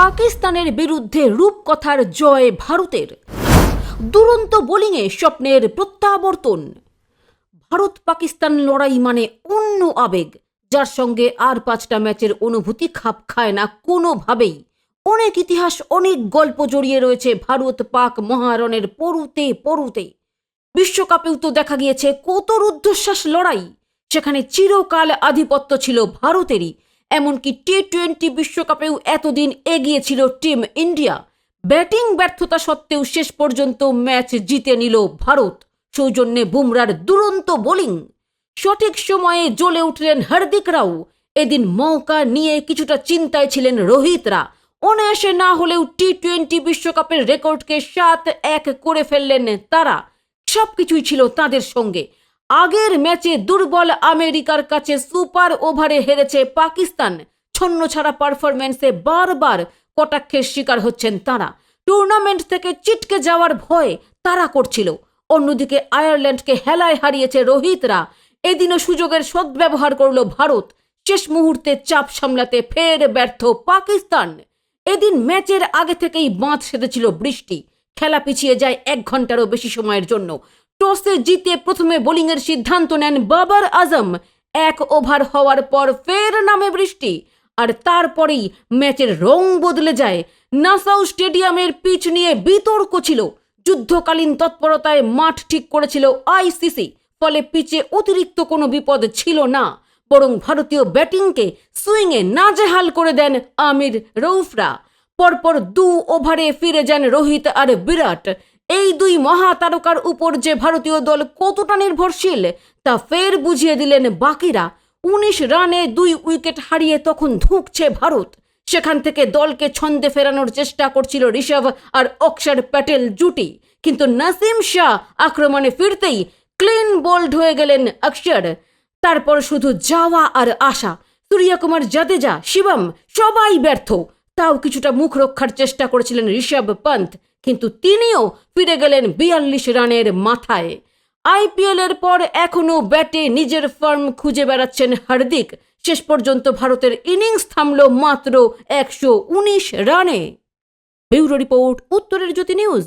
পাকিস্তানের বিরুদ্ধে রূপকথার জয় ভারতের। দুরন্ত বোলিংয়ে স্বপ্নের প্রত্যাবর্তন। ভারত পাকিস্তান লড়াই মানে অন্য আবেগ, যার সঙ্গে আর পাঁচটা ম্যাচের অনুভূতি খাপ খায় না কোনোভাবেই। অনেক ইতিহাস, অনেক গল্প জড়িয়ে রয়েছে ভারত পাক মহারণের পরুতে পরুতে। বিশ্বকাপেও তো দেখা গিয়েছে কত রুদ্ধশ্বাস লড়াই, সেখানে চিরকাল আধিপত্য ছিল ভারতেরই। এমনকি টি টোয়েন্টি বিশ্বকাপেও এতদিন এগিয়ে ছিল টিম ইন্ডিয়া। ব্যাটিং ব্যর্থতা সত্ত্বেও শেষ পর্যন্ত ম্যাচ জিতে নিল ভারত। সৌজন্যে বুমরার দুরন্ত বোলিং। সঠিক সময়ে জ্বলে উঠলেন হার্দিক রাও। এদিন মৌকা নিয়ে কিছুটা চিন্তায় ছিলেন রোহিতরা। অনায়াসে না হলেও টি টোয়েন্টি বিশ্বকাপের রেকর্ডকে সাত এক করে ফেললেন তারা। সবকিছুই ছিল তাদের সঙ্গে। আগের ম্যাচে দুর্বল আমেরিকার কাছে সুপার ওভারে হেরেছে পাকিস্তান। ছন্ন ছাড়া পারফরম্যান্সে বারবার কটাক্ষের শিকার হচ্ছেন তারা। টুর্নামেন্ট থেকে চিটকে যাওয়ার ভয় তারা করছিল। অন্যদিকে আয়ারল্যান্ডকে হেলায় হারিয়েছে রোহিতরা। এদিনও সুযোগের সদ্ব্যবহার করল ভারত। শেষ মুহূর্তে চাপ সামলাতে ফের ব্যর্থ পাকিস্তান। এদিন ম্যাচের আগে থেকেই বাঁধ সেধেছিল বৃষ্টি। খেলা পিছিয়ে যায় এক ঘন্টারও বেশি সময়ের জন্য। টসে জিতে প্রথমে বোলিংয়ের সিদ্ধান্ত নেন বাবার আজম। এক ওভার হওয়ার পর ফের নামে বৃষ্টি, আর তারপরেই ম্যাচের রং বদলে যায়। নাসাউ স্টেডিয়ামের পিচ নিয়ে বিতর্ক ছিল। যুদ্ধকালীন তৎপরতায় মাঠ ঠিক করেছিল আইসিসি, ফলে পিচে অতিরিক্ত কোনো বিপদ ছিল না। বরং ভারতীয় ব্যাটিংকে সুইংয়ে নাজেহাল করে দেন আমির রৌফরা। পরপর দু ওভারে ফিরে যান রোহিত আর বিরাট। এই দুই মহাতারকার উপর যে ভারতীয় দল কতটা নির্ভরশীল, তা ফের বুঝিয়ে দিলেন বাকিরা। উনিশ রানে দুই উইকেট হারিয়ে তখন ধুঁকছে ভারত। সেখান থেকে দলকে ছন্দে ফেরানোর চেষ্টা করছিল ঋষভ আর অক্ষর প্যাটেল জুটি। কিন্তু নাসিম শাহ আক্রমণে ফিরতেই ক্লিন বোল্ড হয়ে গেলেন অক্ষর। তারপর শুধু যাওয়া আর আশা সূর্যকুমার জাদেজা, শিবম সবাই ব্যর্থ। তাও কিছুটা মুখ রক্ষার চেষ্টা করেছিলেন ঋষভ পন্থ। কিন্তু তিনিও ফিরে গেলেন বিয়াল্লিশ রানের মাথায়। আইপিএলের পর এখনও ব্যাটে নিজের ফর্ম খুঁজে বেড়াচ্ছেন হার্দিক। শেষ পর্যন্ত ভারতের ইনিংস থামল মাত্র একশো উনিশ রানে। ব্যুরো রিপোর্ট, উত্তরের জ্যোতি নিউজ।